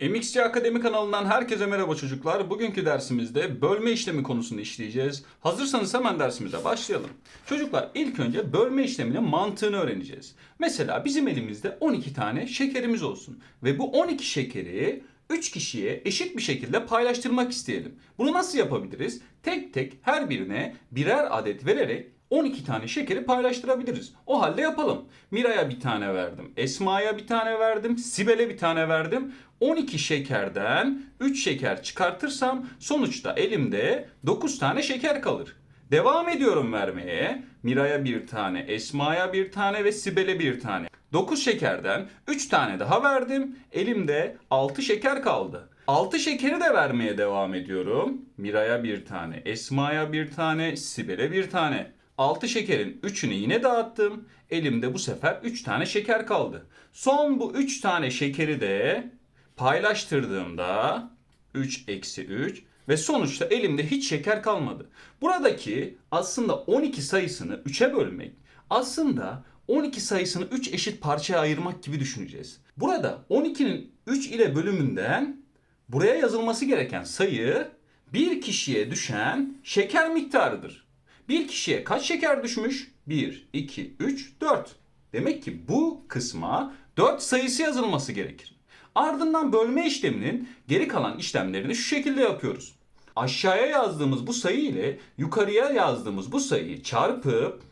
MXC Akademi kanalından herkese merhaba çocuklar. Bugünkü dersimizde bölme işlemi konusunu işleyeceğiz. Hazırsanız hemen dersimize başlayalım. Çocuklar ilk önce bölme işleminin mantığını öğreneceğiz. Mesela bizim elimizde 12 tane şekerimiz olsun. Ve bu 12 şekeri 3 kişiye eşit bir şekilde paylaştırmak isteyelim. Bunu nasıl yapabiliriz? Tek tek her birine birer adet vererek 12 tane şekeri paylaştırabiliriz. O halde yapalım. Miray'a bir tane verdim. Esma'ya bir tane verdim. Sibel'e bir tane verdim. 12 şekerden 3 şeker çıkartırsam sonuçta elimde 9 tane şeker kalır. Devam ediyorum vermeye. Miray'a bir tane, Esma'ya bir tane ve Sibel'e bir tane. 9 şekerden 3 tane daha verdim. Elimde 6 şeker kaldı. 6 şekeri de vermeye devam ediyorum. Miray'a bir tane, Esma'ya bir tane, Sibel'e bir tane. 6 şekerin 3'ünü yine dağıttım. Elimde bu sefer 3 tane şeker kaldı. Son bu 3 tane şekeri de paylaştırdığımda 3 eksi 3 ve sonuçta elimde hiç şeker kalmadı. Buradaki aslında 12 sayısını 3'e bölmek aslında 12 sayısını 3 eşit parçaya ayırmak gibi düşüneceğiz. Burada 12'nin 3 ile bölümünden buraya yazılması gereken sayı bir kişiye düşen şeker miktarıdır. Bir kişiye kaç şeker düşmüş? 1, 2, 3, 4. Demek ki bu kısma 4 sayısı yazılması gerekir. Ardından bölme işleminin geri kalan işlemlerini şu şekilde yapıyoruz. Aşağıya yazdığımız bu sayı ile yukarıya yazdığımız bu sayıyı çarpıp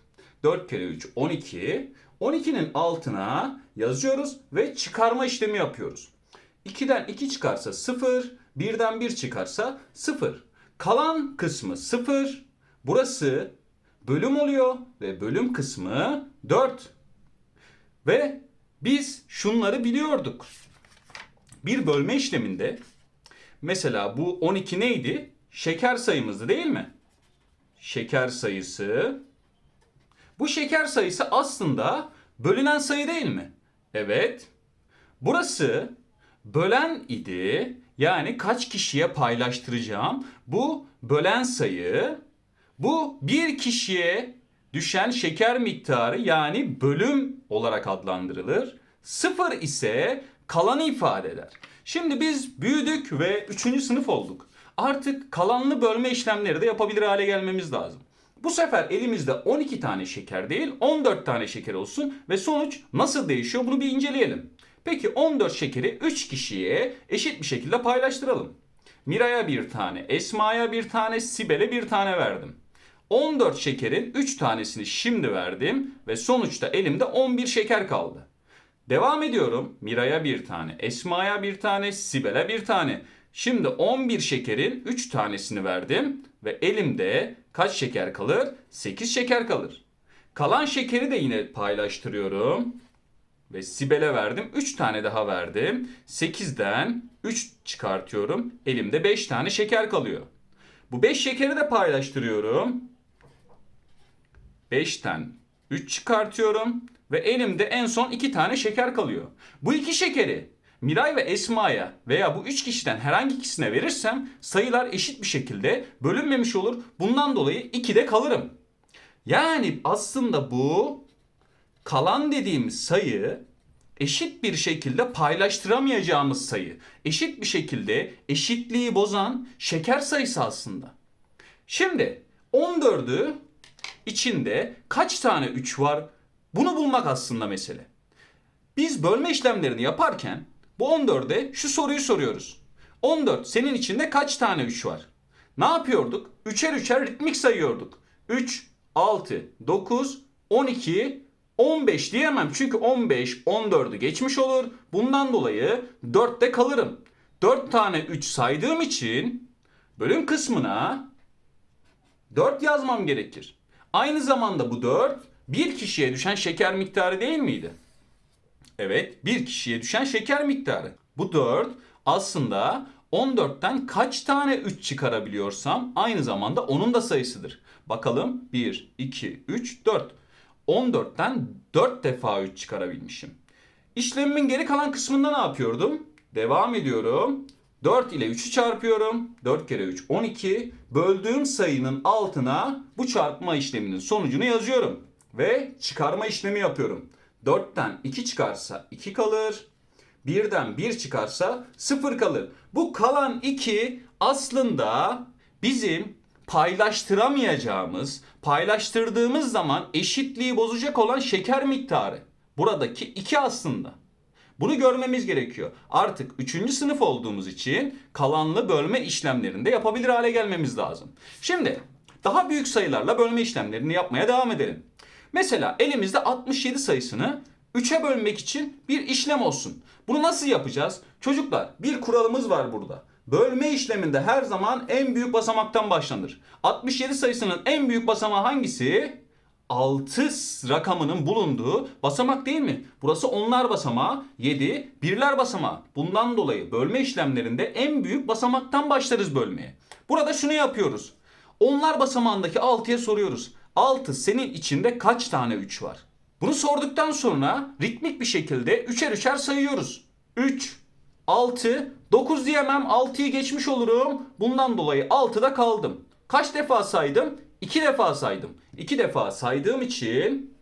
4 kere 3 12. 12'nin altına yazıyoruz ve çıkarma işlemi yapıyoruz. 2'den 2 çıkarsa 0, 1'den 1 çıkarsa 0. Kalan kısmı 0. Burası bölüm oluyor ve bölüm kısmı 4. Ve biz şunları biliyorduk. Bir bölme işleminde mesela bu 12 neydi? Şeker sayımızdı değil mi? Şeker sayısı. Bu şeker sayısı aslında bölünen sayı değil mi? Evet. Burası bölen idi. Yani kaç kişiye paylaştıracağım? Bu bölen sayı. Bu bir kişiye düşen şeker miktarı yani bölüm olarak adlandırılır. Sıfır ise kalanı ifade eder. Şimdi biz büyüdük ve 3. sınıf olduk. Artık kalanlı bölme işlemleri de yapabilir hale gelmemiz lazım. Bu sefer elimizde 12 tane şeker değil 14 tane şeker olsun ve sonuç nasıl değişiyor bunu bir inceleyelim. Peki 14 şekeri 3 kişiye eşit bir şekilde paylaştıralım. Miray'a bir tane, Esma'ya bir tane, Sibel'e bir tane verdim. 14 şekerin 3 tanesini şimdi verdim ve sonuçta elimde 11 şeker kaldı. Devam ediyorum. Miray'a bir tane, Esma'ya bir tane, Sibel'e bir tane. Şimdi 11 şekerin 3 tanesini verdim ve elimde kaç şeker kalır? 8 şeker kalır. Kalan şekeri de yine paylaştırıyorum. Ve Sibel'e verdim. 3 tane daha verdim. 8'den 3 çıkartıyorum. Elimde 5 tane şeker kalıyor. Bu 5 şekeri de paylaştırıyorum. 5'ten 3 çıkartıyorum ve elimde en son 2 tane şeker kalıyor. Bu iki şekeri Miray ve Esma'ya veya bu 3 kişiden herhangi ikisine verirsem sayılar eşit bir şekilde bölünmemiş olur. Bundan dolayı 2'de kalırım. Yani aslında bu kalan dediğimiz sayı eşit bir şekilde paylaştıramayacağımız sayı. Eşit bir şekilde eşitliği bozan şeker sayısı aslında. Şimdi 14'ü içinde kaç tane 3 var? Bunu bulmak aslında mesele. Biz bölme işlemlerini yaparken bu 14'e şu soruyu soruyoruz. 14 senin içinde kaç tane 3 var? Ne yapıyorduk? Üçer üçer ritmik sayıyorduk. 3, 6, 9, 12, 15 diyemem. Çünkü 15, 14'ü geçmiş olur. Bundan dolayı 4'te kalırım. 4 tane 3 saydığım için bölüm kısmına 4 yazmam gerekir. Aynı zamanda bu 4 bir kişiye düşen şeker miktarı değil miydi? Evet, bir kişiye düşen şeker miktarı. Bu 4 aslında 14'ten kaç tane 3 çıkarabiliyorsam aynı zamanda onun da sayısıdır. Bakalım 1, 2, 3, 4. 14'ten 4 defa 3 çıkarabilmişim. İşlemimin geri kalan kısmında ne yapıyordum? Devam ediyorum. 4 ile 3'ü çarpıyorum. 4 kere 3 12. Böldüğüm sayının altına bu çarpma işleminin sonucunu yazıyorum. Ve çıkarma işlemi yapıyorum. 4'ten 2 çıkarsa 2 kalır. Birden 1 çıkarsa 0 kalır. Bu kalan 2 aslında bizim paylaştıramayacağımız, paylaştırdığımız zaman eşitliği bozacak olan şeker miktarı. Buradaki 2 aslında. Bunu görmemiz gerekiyor. Artık 3. sınıf olduğumuz için kalanlı bölme işlemlerinde yapabilir hale gelmemiz lazım. Şimdi daha büyük sayılarla bölme işlemlerini yapmaya devam edelim. Mesela elimizde 67 sayısını 3'e bölmek için bir işlem olsun. Bunu nasıl yapacağız? Çocuklar bir kuralımız var burada. Bölme işleminde her zaman en büyük basamaktan başlanır. 67 sayısının en büyük basamağı hangisi? 6 rakamının bulunduğu basamak değil mi? Burası onlar basamağı, 7 birler basamağı. Bundan dolayı bölme işlemlerinde en büyük basamaktan başlarız bölmeye. Burada şunu yapıyoruz. Onlar basamağındaki 6'ya soruyoruz. 6 senin içinde kaç tane 3 var? Bunu sorduktan sonra ritmik bir şekilde üçer üçer sayıyoruz. 3, 6, 9 diyemem 6'yı geçmiş olurum. Bundan dolayı 6'da kaldım. Kaç defa saydım? 2 defa saydım. 2 defa saydığım için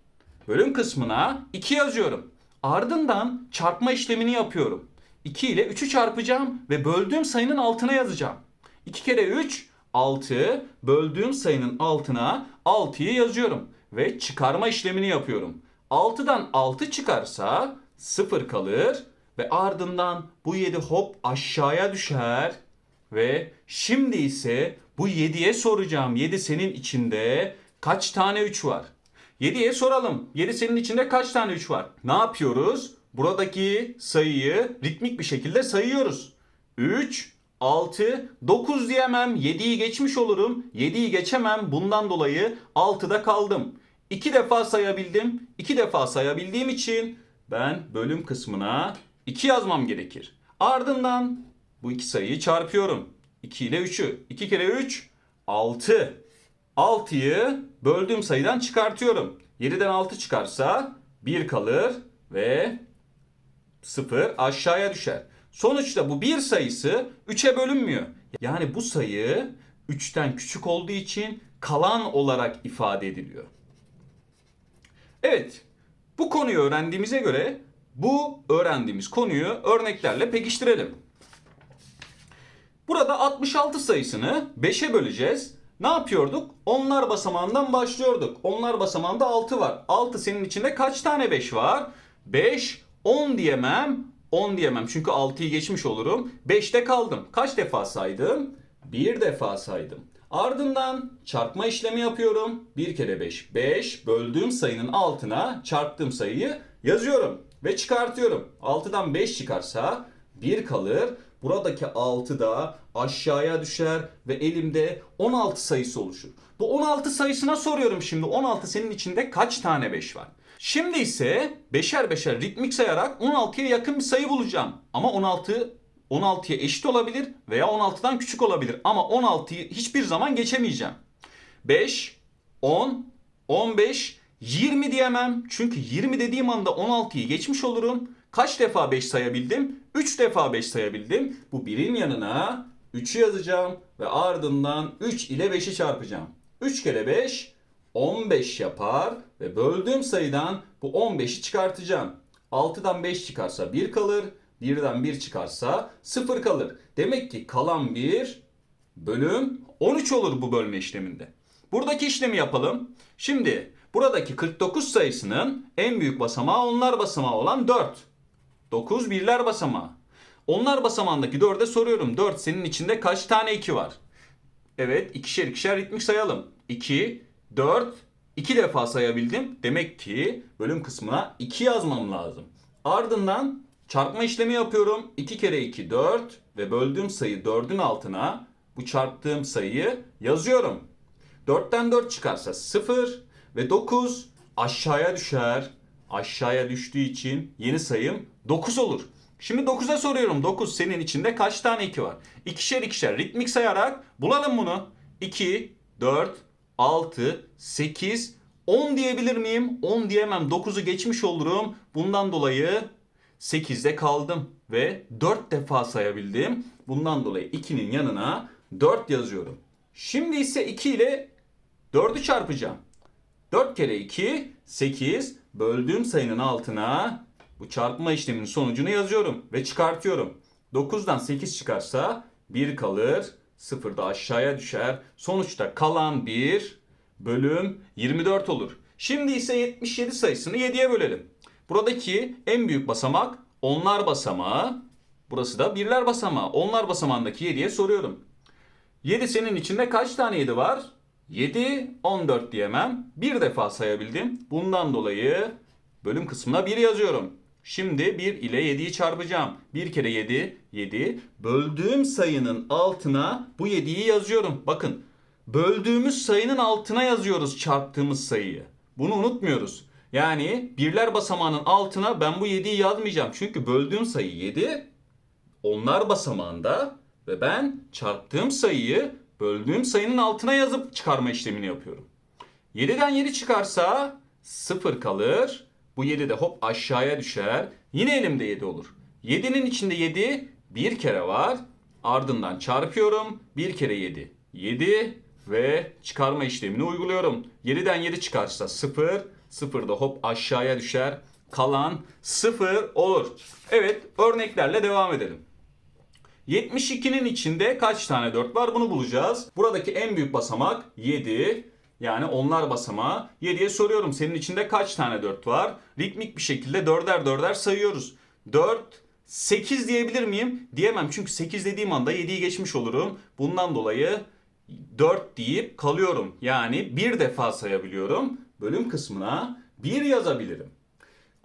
bölüm kısmına 2 yazıyorum. Ardından çarpma işlemini yapıyorum. 2 ile 3'ü çarpacağım ve böldüğüm sayının altına yazacağım. 2 kere 3 6 böldüğüm sayının altına 6'yı yazıyorum ve çıkarma işlemini yapıyorum. 6'dan 6 çıkarsa 0 kalır ve ardından bu 7 hop aşağıya düşer ve şimdi ise bu 7'ye soracağım. 7 senin içinde kaç tane 3 var? 7'ye soralım. 7 senin içinde kaç tane 3 var? Ne yapıyoruz? Buradaki sayıyı ritmik bir şekilde sayıyoruz. 3, 6, 9 diyemem. 7'yi geçmiş olurum. 7'yi geçemem. Bundan dolayı 6'da kaldım. 2 defa sayabildim. 2 defa sayabildiğim için ben bölüm kısmına 2 yazmam gerekir. Ardından bu iki sayıyı çarpıyorum. 2 ile 3'ü. 2 kere 3 6. 6'yı böldüğüm sayıdan çıkartıyorum. 7'den 6 çıkarsa 1 kalır ve 0 aşağıya düşer. Sonuçta bu bir sayısı 3'e bölünmüyor. Yani bu sayı 3'ten küçük olduğu için kalan olarak ifade ediliyor. Evet, bu konuyu öğrendiğimize göre bu öğrendiğimiz konuyu örneklerle pekiştirelim. Burada 66 sayısını 5'e böleceğiz. Ne yapıyorduk? Onlar basamağından başlıyorduk. Onlar basamağında 6 var. 6 senin içinde kaç tane 5 var? 5, 10 diyemem. 10 diyemem çünkü 6'yı geçmiş olurum. 5'te kaldım. Kaç defa saydım? Bir defa saydım. Ardından çarpma işlemi yapıyorum. 1 kere 5, 5. Böldüğüm sayının altına çarptığım sayıyı yazıyorum. Ve çıkartıyorum. 6'dan 5 çıkarsa 1 kalır. Buradaki 6 da aşağıya düşer ve elimde 16 sayısı oluşur. Bu 16 sayısına soruyorum şimdi. 16 senin içinde kaç tane 5 var? Şimdi ise beşer beşer ritmik sayarak 16'ya yakın bir sayı bulacağım. Ama 16 16'ya eşit olabilir veya 16'dan küçük olabilir. Ama 16'yı hiçbir zaman geçemeyeceğim. 5, 10, 15, 20 diyemem. Çünkü 20 dediğim anda 16'yı geçmiş olurum. Kaç defa 5 sayabildim? 3 defa 5 sayabildim. Bu birin yanına 3'ü yazacağım ve ardından 3 ile 5'i çarpacağım. 3 kere 5 15 yapar ve böldüğüm sayıdan bu 15'i çıkartacağım. 6'dan 5 çıkarsa 1 kalır. 1'den 1 çıkarsa 0 kalır. Demek ki kalan 1 bölüm 13 olur bu bölme işleminde. Buradaki işlemi yapalım. Şimdi buradaki 49 sayısının en büyük basamağı onlar basamağı olan 4. 9 birler basamağı. Onlar basamağındaki 4'e soruyorum. 4 senin içinde kaç tane 2 var? Evet ikişer ikişer ritmik sayalım. 2, 4, 2 defa sayabildim. Demek ki bölüm kısmına 2 yazmam lazım. Ardından çarpma işlemi yapıyorum. 2 kere 2 4 ve böldüğüm sayı 4'ün altına bu çarptığım sayıyı yazıyorum. 4'ten 4 çıkarsa 0 ve 9 aşağıya düşer. Aşağıya düştüğü için yeni sayım 9 olur. Şimdi 9'a soruyorum. 9 senin içinde kaç tane 2 var? İkişer ikişer ritmik sayarak bulalım bunu. 2, 4, 6, 8, 10 diyebilir miyim? 10 diyemem. 9'u geçmiş olurum. Bundan dolayı 8'de kaldım ve 4 defa sayabildim. Bundan dolayı 2'nin yanına 4 yazıyorum. Şimdi ise 2 ile 4'ü çarpacağım. 4 kere 2 8 böldüğüm sayının altına Bu çarpma işleminin sonucunu yazıyorum ve çıkartıyorum. 9'dan 8 çıkarsa 1 kalır. 0 da aşağıya düşer. Sonuçta kalan 1 bölüm 24 olur. Şimdi ise 77 sayısını 7'ye bölelim. Buradaki en büyük basamak onlar basamağı. Burası da birler basamağı. Onlar basamağındaki 7'ye soruyorum. 7 senin içinde kaç tane 7 var? 7, 14 diyemem. Bir defa sayabildim. Bundan dolayı bölüm kısmına 1 yazıyorum. Şimdi 1 ile 7'yi çarpacağım. 1 kere 7, 7. Böldüğüm sayının altına bu 7'yi yazıyorum. Bakın böldüğümüz sayının altına yazıyoruz çarptığımız sayıyı. Bunu unutmuyoruz. Yani birler basamağının altına ben bu 7'yi yazmayacağım. Çünkü böldüğüm sayı 7. Onlar basamağında ve ben çarptığım sayıyı böldüğüm sayının altına yazıp çıkarma işlemini yapıyorum. 7'den 7 çıkarsa 0 kalır. Bu 7 de hop aşağıya düşer. Yine elimde 7 olur. 7'nin içinde 7 bir kere var. Ardından çarpıyorum. 1 kere 7. 7 ve çıkarma işlemini uyguluyorum. 7'den 7 çıkarsa 0. 0 da hop aşağıya düşer. Kalan 0 olur. Evet örneklerle devam edelim. 72'nin içinde kaç tane 4 var bunu bulacağız. Buradaki en büyük basamak 7. Yani onlar basamağı. 7'ye soruyorum senin içinde kaç tane 4 var? Ritmik bir şekilde dörder dörder sayıyoruz. 4, 8 diyebilir miyim? Diyemem çünkü 8 dediğim anda 7'yi geçmiş olurum. Bundan dolayı 4 deyip kalıyorum. Yani bir defa sayabiliyorum. Bölüm kısmına 1 yazabilirim.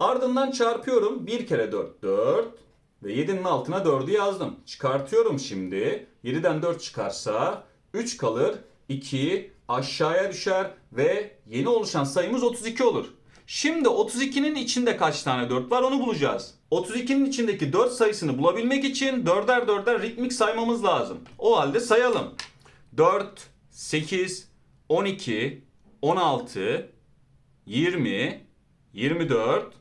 Ardından çarpıyorum. 1 kere 4 4 ve 7'nin altına 4'ü yazdım. Çıkartıyorum şimdi. 7'den 4 çıkarsa 3 kalır. 2 aşağıya düşer ve yeni oluşan sayımız 32 olur. Şimdi 32'nin içinde kaç tane 4 var onu bulacağız. 32'nin içindeki 4 sayısını bulabilmek için 4'er 4'er ritmik saymamız lazım. O halde sayalım. 4, 8, 12, 16, 20, 24,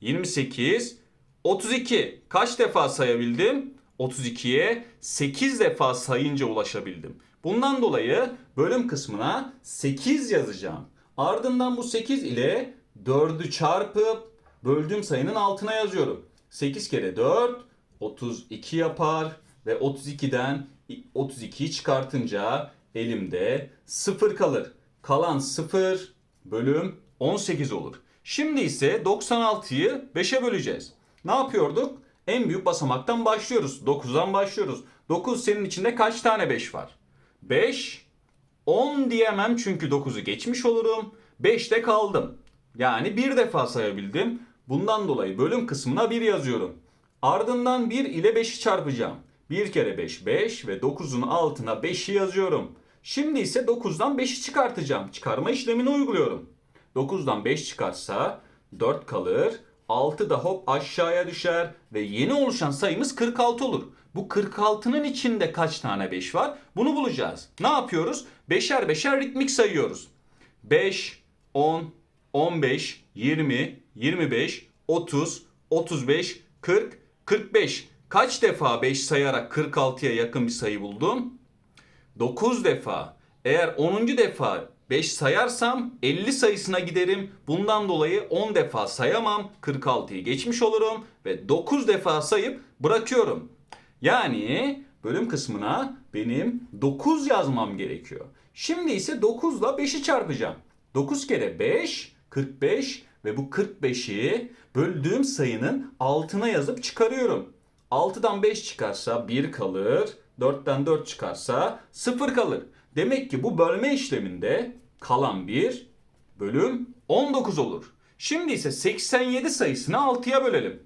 28, 32. Kaç defa sayabildim? 32'ye 8 defa sayınca ulaşabildim. Bundan dolayı bölüm kısmına 8 yazacağım. Ardından bu 8 ile 4'ü çarpıp böldüğüm sayının altına yazıyorum. 8 kere 4 32 yapar ve 32'den 32'yi çıkartınca elimde 0 kalır. Kalan 0 bölüm 18 olur. Şimdi ise 96'yı 5'e böleceğiz. Ne yapıyorduk? En büyük basamaktan başlıyoruz. 9'dan başlıyoruz. 9 senin içinde kaç tane 5 var? 5, 10 diyemem çünkü 9'u geçmiş olurum. 5'te kaldım. Yani bir defa sayabildim. Bundan dolayı bölüm kısmına 1 yazıyorum. Ardından 1 ile 5'i çarpacağım. 1 kere 5 5 ve 9'un altına 5'i yazıyorum. Şimdi ise 9'dan 5'i çıkartacağım. Çıkarma işlemini uyguluyorum. 9'dan 5 çıkarsa 4 kalır. 6 da hop aşağıya düşer ve yeni oluşan sayımız 46 olur. Bu 46'nın içinde kaç tane 5 var? Bunu bulacağız. Ne yapıyoruz? Beşer beşer ritmik sayıyoruz. 5, 10, 15, 20, 25, 30, 35, 40, 45. Kaç defa 5 sayarak 46'ya yakın bir sayı buldum? 9 defa. Eğer 10. defa 5 sayarsam 50 sayısına giderim. Bundan dolayı 10 defa sayamam. 46'yı geçmiş olurum ve 9 defa sayıp bırakıyorum. Yani bölüm kısmına benim 9 yazmam gerekiyor. Şimdi ise 9 ile 5'i çarpacağım. 9 kere 5 45 ve bu 45'i böldüğüm sayının altına yazıp çıkarıyorum. 6'dan 5 çıkarsa 1 kalır. 4'ten 4 çıkarsa 0 kalır. Demek ki bu bölme işleminde kalan 1 bölüm 19 olur. Şimdi ise 87 sayısını 6'ya bölelim.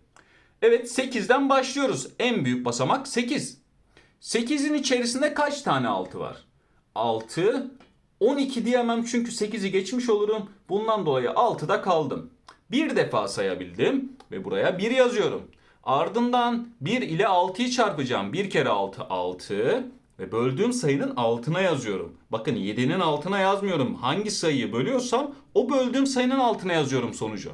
Evet 8'den başlıyoruz. En büyük basamak 8. 8'in içerisinde kaç tane 6 var? 6, 12 diyemem çünkü 8'i geçmiş olurum. Bundan dolayı 6'da kaldım. Bir defa sayabildim ve buraya 1 yazıyorum. Ardından 1 ile 6'yı çarpacağım. 1 kere 6 6 ve böldüğüm sayının altına yazıyorum. Bakın 7'nin altına yazmıyorum. Hangi sayıyı bölüyorsam o böldüğüm sayının altına yazıyorum sonucu.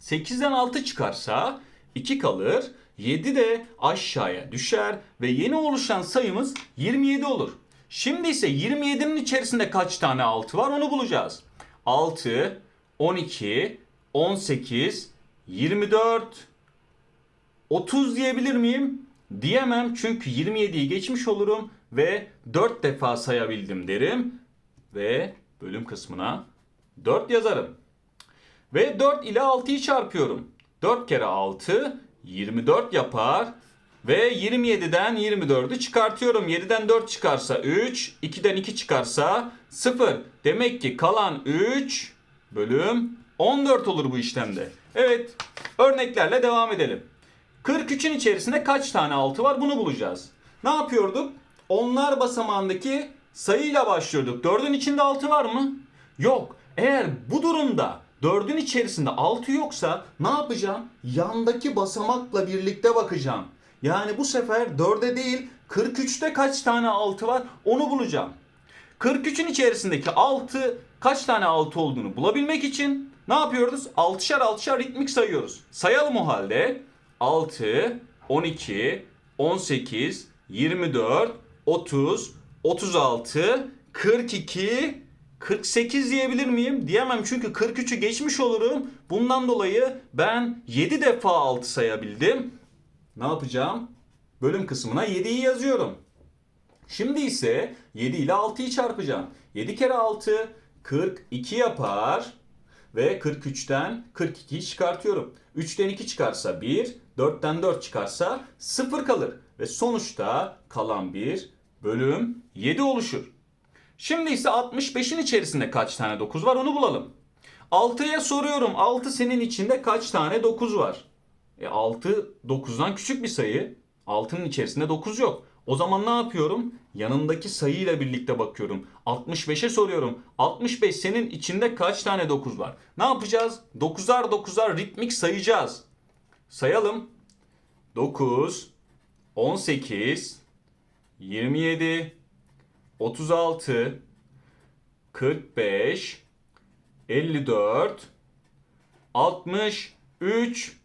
8'den 6 çıkarsa 2 kalır. 7 de aşağıya düşer ve yeni oluşan sayımız 27 olur. Şimdi ise 27'nin içerisinde kaç tane 6 var onu bulacağız. 6, 12, 18, 24, 30 diyebilir miyim? Diyemem çünkü 27'yi geçmiş olurum ve 4 defa sayabildim derim. Ve bölüm kısmına 4 yazarım. Ve 4 ile 6'yı çarpıyorum. 4 kere 6 24 yapar. Ve 27'den 24'ü çıkartıyorum. 7'den 4 çıkarsa 3, 2'den 2 çıkarsa 0. Demek ki kalan 3 bölüm 14 olur bu işlemde. Evet, örneklerle devam edelim. 43'ün içerisinde kaç tane 6 var bunu bulacağız. Ne yapıyorduk? Onlar basamağındaki sayıyla başlıyorduk. 4'ün içinde 6 var mı? Yok. Eğer bu durumda 4'ün içerisinde 6 yoksa ne yapacağım? Yandaki basamakla birlikte bakacağım. Yani bu sefer 4'e değil 43'te kaç tane 6 var onu bulacağım. 43'ün içerisindeki 6 kaç tane 6 olduğunu bulabilmek için ne yapıyoruz? 6'şar 6'şar ritmik sayıyoruz. Sayalım o halde. 6, 12, 18, 24, 30, 36, 42, 48 diyebilir miyim? Diyemem çünkü 43'ü geçmiş olurum. Bundan dolayı ben 7 defa 6 sayabildim. Ne yapacağım? Bölüm kısmına 7'yi yazıyorum. Şimdi ise 7 ile 6'yı çarpacağım. 7 kere 6 42 yapar. Ve 43'ten 42'yi çıkartıyorum. 3'ten 2 çıkarsa 1, 4'ten 4 çıkarsa 0 kalır. Ve sonuçta kalan 1 bölüm 7 oluşur. Şimdi ise 65'in içerisinde kaç tane 9 var onu bulalım. 6'ya soruyorum. 6 senin içinde kaç tane 9 var? E 6 9'dan küçük bir sayı. 6'nın içerisinde 9 yok. O zaman ne yapıyorum? Yanındaki sayıyla birlikte bakıyorum. 65'e soruyorum. 65 senin içinde kaç tane 9 var? Ne yapacağız? 9'ar 9'ar ritmik sayacağız. Sayalım. 9, 18, 27, 36, 45, 54, 63,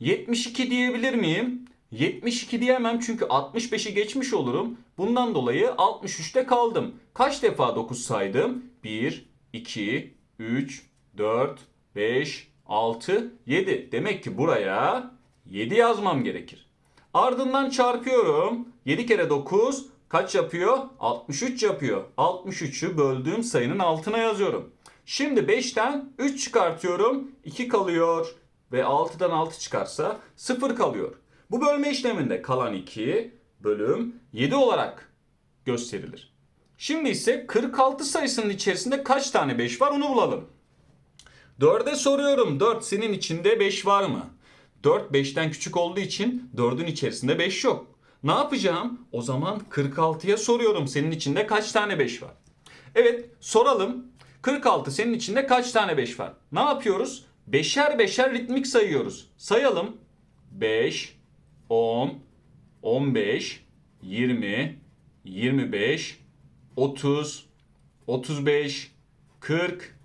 72 diyebilir miyim? 72 diyemem çünkü 65'i geçmiş olurum. Bundan dolayı 63'te kaldım. Kaç defa 9 saydım? 1, 2, 3, 4, 5, 6, 7. Demek ki buraya 7 yazmam gerekir. Ardından çarpıyorum. 7 kere 9 kaç yapıyor? 63 yapıyor. 63'ü böldüğüm sayının altına yazıyorum. Şimdi 5'ten 3 çıkartıyorum. 2 kalıyor. Ve 6'dan 6 çıkarsa 0 kalıyor. Bu bölme işleminde kalan 2 bölüm 7 olarak gösterilir. Şimdi ise 46 sayısının içerisinde kaç tane 5 var onu bulalım. 4'e soruyorum. 4 senin içinde 5 var mı? 4 5'ten küçük olduğu için 4'ün içerisinde 5 yok. Ne yapacağım? O zaman 46'ya soruyorum. Senin içinde kaç tane 5 var? Evet soralım. 46 senin içinde kaç tane 5 var? Ne yapıyoruz? Beşer beşer ritmik sayıyoruz. Sayalım. 5, 10, 15, 20, 25, 30, 35, 40,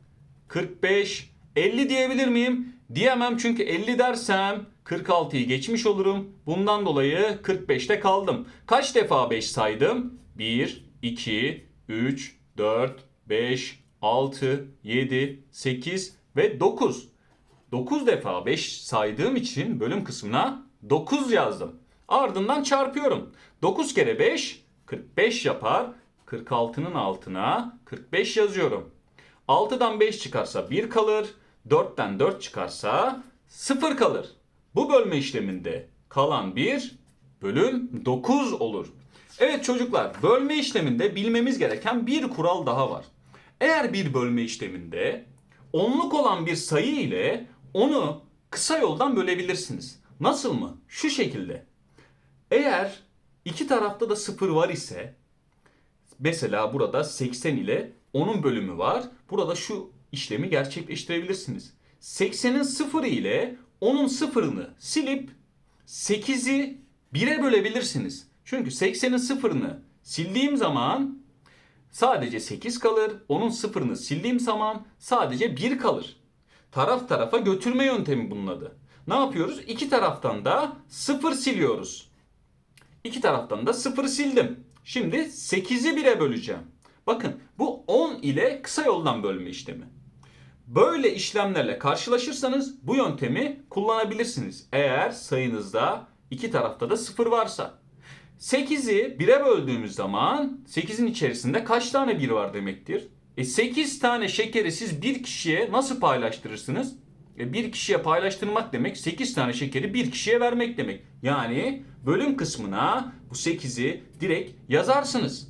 45, 50 diyebilir miyim? Diyemem çünkü 50 dersem 46'yı geçmiş olurum. Bundan dolayı 45'te kaldım. Kaç defa 5 saydım? 1, 2, 3, 4, 5, 6, 7, 8 ve 9. 9 defa 5 saydığım için bölüm kısmına 9 yazdım. Ardından çarpıyorum. 9 kere 5 45 yapar. 46'nın altına 45 yazıyorum. 6'dan 5 çıkarsa 1 kalır. 4'ten 4 çıkarsa 0 kalır. Bu bölme işleminde kalan 1 bölüm 9 olur. Evet çocuklar bölme işleminde bilmemiz gereken bir kural daha var. Eğer bir bölme işleminde onluk olan bir sayı ile onu kısa yoldan bölebilirsiniz. Nasıl mı? Şu şekilde. Eğer iki tarafta da sıfır var ise mesela burada 80 ile onun bölümü var. Burada şu işlemi gerçekleştirebilirsiniz. 80'in sıfırı ile onun sıfırını silip 8'i 1'e bölebilirsiniz. Çünkü 80'in sıfırını sildiğim zaman sadece 8 kalır. Onun sıfırını sildiğim zaman sadece 1 kalır. Taraf tarafa götürme yöntemi bunun adı. Ne yapıyoruz? İki taraftan da 0 siliyoruz. İki taraftan da 0 sildim. Şimdi 8'i 1'e böleceğim. Bakın bu 10 ile kısa yoldan bölme işlemi. Böyle işlemlerle karşılaşırsanız bu yöntemi kullanabilirsiniz. Eğer sayınızda iki tarafta da sıfır varsa. 8'i 1'e böldüğümüz zaman 8'in içerisinde kaç tane 1 var demektir? E 8 tane şekeri siz bir kişiye nasıl paylaştırırsınız? E bir kişiye paylaştırmak demek 8 tane şekeri bir kişiye vermek demek. Yani bölüm kısmına bu 8'i direkt yazarsınız.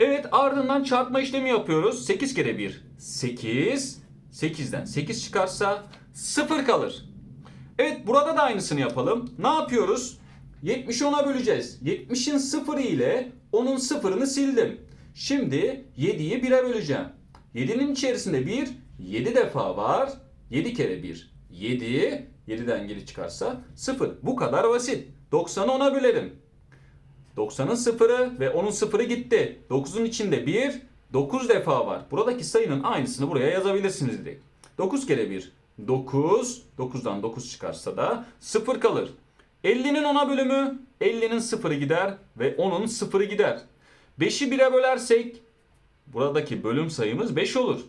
Evet ardından çarpma işlemi yapıyoruz. 8 kere 1 8. 8'den 8 çıkarsa 0 kalır. Evet burada da aynısını yapalım. Ne yapıyoruz? 70'i 10'a böleceğiz. 70'in 0'ı ile 10'un 0'ını sildim. Şimdi 7'yi 1'e böleceğim. 7'nin içerisinde 1 7 defa var. 7 kere 1 7. 7'den geri çıkarsa 0. Bu kadar basit. 90'ı 10'a bölelim. 90'ın sıfırı ve 10'un sıfırı gitti. 9'un içinde 1, 9 defa var. Buradaki sayının aynısını buraya yazabilirsiniz direkt. 9 kere 1, 9. 9'dan 9 çıkarsa da 0 kalır. 50'nin 10'a bölümü 50'nin sıfırı gider ve 10'un sıfırı gider. 5'i 1'e bölersek buradaki bölüm sayımız 5 olur.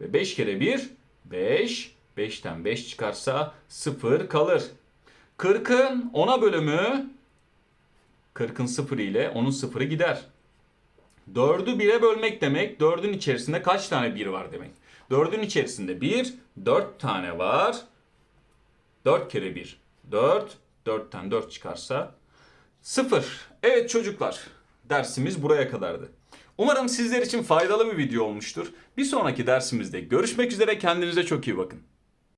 Ve 5 kere 1, 5. 5'ten 5 çıkarsa 0 kalır. 40'ın 10'a bölümü 40'ın sıfırı ile 10'un sıfırı gider. 4'ü 1'e bölmek demek 4'ün içerisinde kaç tane 1 var demek. 4'ün içerisinde 1, 4 tane var. 4 kere 1, 4. 4'ten 4 çıkarsa 0. Evet çocuklar dersimiz buraya kadardı. Umarım sizler için faydalı bir video olmuştur. Bir sonraki dersimizde görüşmek üzere kendinize çok iyi bakın.